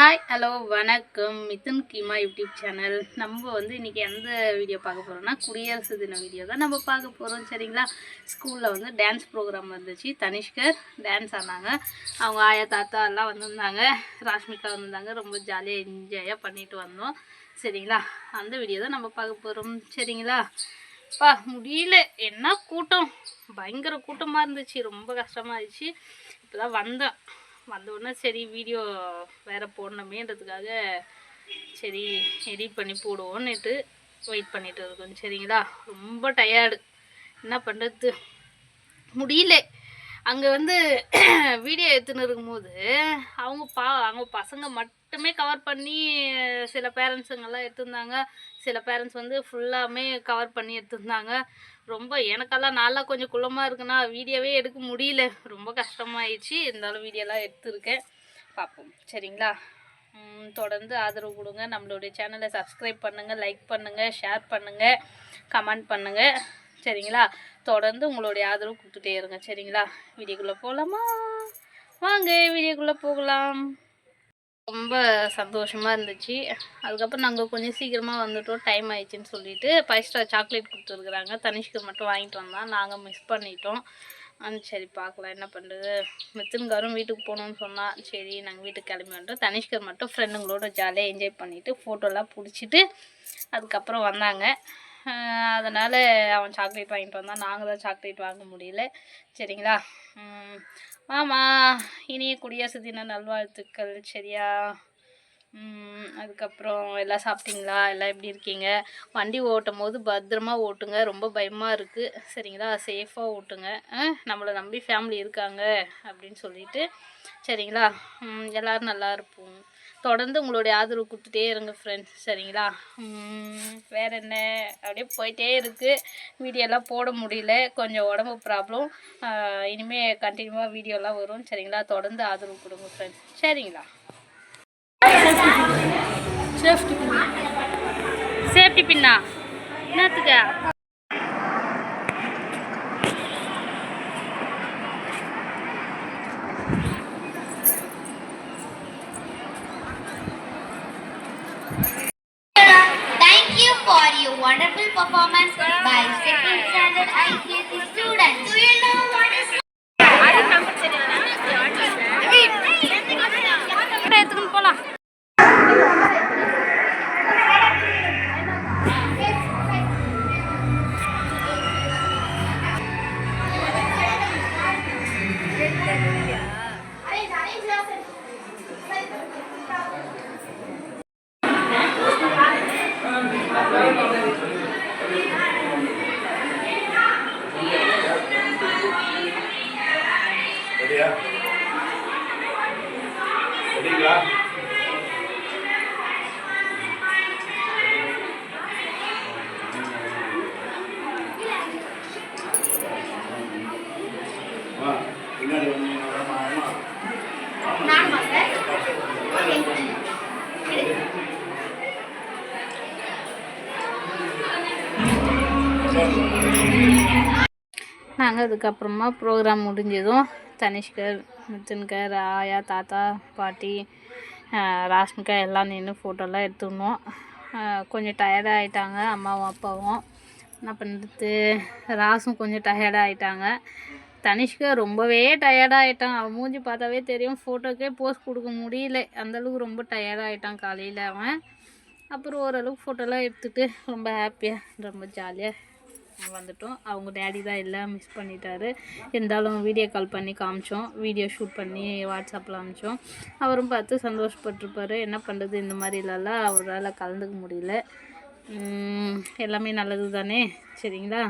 Hi hello வணக்கம். Mithun Keema YouTube channel. நம்ம வந்து இன்றைக்கி எந்த வீடியோ பார்க்க போகிறோம்னா குடியரசு தின வீடியோ தான் நம்ம பார்க்க போகிறோம் சரிங்களா? ஸ்கூலில் வந்து டான்ஸ் ப்ரோக்ராம் வந்துச்சு. தனிஷ்கர் டான்ஸ் ஆனாங்க. அவங்க ஆயா தாத்தா எல்லாம் வந்திருந்தாங்க. ராஷ்மிகா வந்திருந்தாங்க. ரொம்ப ஜாலியாக என்ஜாயாக பண்ணிட்டு வந்தோம் சரிங்களா? அந்த வீடியோ தான் நம்ம பார்க்க போகிறோம் சரிங்களா? பா முடியல. என்ன கூட்டம்? பயங்கர கூட்டமாக இருந்துச்சு. ரொம்ப கஷ்டமாக இருந்துச்சு. இப்போ தான் வந்தேன். வந்தோடனே சரி வீடியோ வேறு போடணுமேன்றதுக்காக சரி எடிட் பண்ணி போடுவோன்னுட்டு வெயிட் பண்ணிட்டு இருக்கோம். சரிங்களா? ரொம்ப டயர்டு என்ன பண்ணுறது முடியல. அங்கே வந்து வீடியோ எடுத்துன்னு இருக்கும்போது அவங்க பா அவங்க பசங்க மட்டும் மட்டுமே கவர் பண்ணி சில பேரண்ட்ஸுங்கெல்லாம் எடுத்திருந்தாங்க. சில பேரண்ட்ஸ் வந்து ஃபுல்லாமே கவர் பண்ணி எடுத்திருந்தாங்க. ரொம்ப எனக்கெல்லாம் நல்லா கொஞ்சம் குள்ளமாக இருக்குன்னா வீடியோவே எடுக்க முடியல. ரொம்ப கஷ்டமாயிடுச்சு. இருந்தாலும் வீடியோலாம் எடுத்திருக்கேன். பார்ப்போம். சரிங்களா? தொடர்ந்து ஆதரவு கொடுங்க. நம்மளுடைய சேனலை சப்ஸ்கிரைப் பண்ணுங்கள் லைக் பண்ணுங்கள் ஷேர் பண்ணுங்கள் கமெண்ட் பண்ணுங்கள் சரிங்களா? தொடர்ந்து உங்களுடைய ஆதரவு கொடுத்துட்டே இருங்க. சரிங்களா? வீடியோக்குள்ளே போகலாமா? வாங்க வீடியோக்குள்ளே போகலாம். ரொம்ப சந்தோஷமாக இருந்துச்சு. அதுக்கப்புறம் நாங்கள் கொஞ்சம் சீக்கிரமாக வந்துட்டோம். டைம் ஆயிடுச்சுன்னு சொல்லிட்டு ஃபைவ் ஸ்டார் சாக்லேட் கொடுத்துருக்குறாங்க. தனிஷ்க்கு மட்டும் வாங்கிட்டு வந்தால் நாங்கள் மிஸ் பண்ணிட்டோம். ஆ சரி பார்க்கலாம். என்ன பண்ணுறது மித்தின்காரும் வீட்டுக்கு போகணுன்னு சொன்னால் சரி நாங்கள் வீட்டுக்கு கிளம்பி வந்துட்டோம். தனிஷ்கர் மட்டும் ஃப்ரெண்டுங்களோட ஜாலியாக என்ஜாய் பண்ணிவிட்டு ஃபோட்டோலாம் பிடிச்சிட்டு அதுக்கப்புறம் வந்தாங்க. அதனால் அவன் சாக்லேட் வாங்கிட்டு வந்தான். நாங்கள் தான் சாக்லேட் வாங்க முடியல. சரிங்களா? மாமா இனிய குடியரசு தின நல்வாழ்த்துக்கள். சரியா? அதுக்கப்புறம் எல்லாம் சாப்பிட்டீங்களா? எல்லாம் எப்படி இருக்கீங்க? வண்டி ஓட்டும் போது பத்திரமா ஓட்டுங்க. ரொம்ப பயமாக இருக்குது சரிங்களா? சேஃபாக ஓட்டுங்க. நம்மளை நம்பி ஃபேமிலி இருக்காங்க அப்படின்னு சொல்லிட்டு. சரிங்களா? எல்லோரும் நல்லா இருப்போம். தொடர்ந்து உங்களுடைய ஆதரவு கொடுத்துட்டே இருங்க ஃப்ரெண்ட்ஸ் சரிங்களா? வேறு என்ன? அப்படியே போயிட்டே இருக்குது வீடியோலாம் போட முடியல. கொஞ்சம் உடம்பு ப்ராப்ளம் இனிமேல் கண்டினியூவாக வீடியோலாம் வரும். சரிங்களா? தொடர்ந்து ஆதரவு கொடுங்க ஃப்ரெண்ட்ஸ் சரிங்களா? சேஃப்டி சேஃப்டி பின்னா என்னத்துக்கு? performance by second standard ITS students. Do you know what is Thank you. சரிங்களா பின்னாடி நாங்கள் அதுக்கப்புறமா ப்ரோக்ராம் முடிஞ்சதும் தனிஷ்கர் மிதுன்கர் ஆயா தாத்தா பாட்டி ராஷ்மிகா எல்லாம் நின்று ஃபோட்டோலாம் எடுத்துருந்தோம் கொஞ்சம் டயர்டாக ஆகிட்டாங்க அம்மாவும் அப்பாவும். என்ன பண்ணுறது ராசும் கொஞ்சம் டயர்டாக ஆகிட்டாங்க தனிஷ்கா ரொம்பவே டயர்டாக ஆகிட்டான் அவன் மூஞ்சி பார்த்தாவே தெரியும். ஃபோட்டோக்கே போஸ் கொடுக்க முடியல. அந்தளவுக்கு ரொம்ப டயர்டாக ஆகிட்டான் காலையில் அவன். அப்புறம் ஓரளவுக்கு ஃபோட்டோலாம் எடுத்துட்டு ரொம்ப ஹாப்பியாக ரொம்ப ஜாலியாக வந்துட்டோம். அவங்க டேடி தான் எல்லாம் மிஸ் பண்ணிட்டாரு. இருந்தாலும் வீடியோ கால் பண்ணி காமிச்சோம். வீடியோ ஷூட் பண்ணி வாட்ஸ்அப்பில் அமிச்சோம் அவரும் பார்த்து சந்தோஷப்பட்டிருப்பாரு. என்ன பண்ணுறது இந்த மாதிரிலலாம் அவரால் கலந்துக்க முடியல. எல்லாமே நல்லது தானே சரிங்களா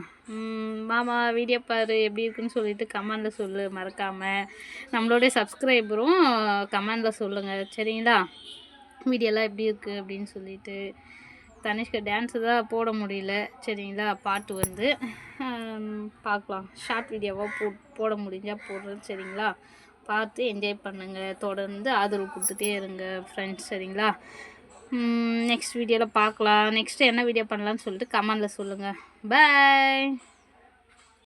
மாமா வீடியோ பாரு எப்படி இருக்குன்னு சொல்லிட்டு கமெண்டில் சொல்லு. மறக்காமல் நம்மளுடைய சப்ஸ்கிரைபரும் கமெண்டில் சொல்லுங்கள் சரிங்களா? வீடியோலாம் எப்படி இருக்குது அப்படின்னு சொல்லிட்டு. தனிஷ்கா டான்ஸு தான் போட முடியல. சரிங்களா? பாட்டு வந்து பார்க்கலாம். ஷார்ட் வீடியோவாக போ போட முடிஞ்சால் போடுறேன். சரிங்களா? பார்த்து என்ஜாய் பண்ணுங்கள் தொடர்ந்து ஆதரவு கொடுத்துட்டே இருங்க ஃப்ரெண்ட்ஸ் சரிங்களா? நெக்ஸ்ட் வீடியோவில் பார்க்கலாம். நெக்ஸ்ட்டு என்ன வீடியோ பண்ணலான்னு சொல்லிட்டு கமெண்டில் சொல்லுங்கள் பாய்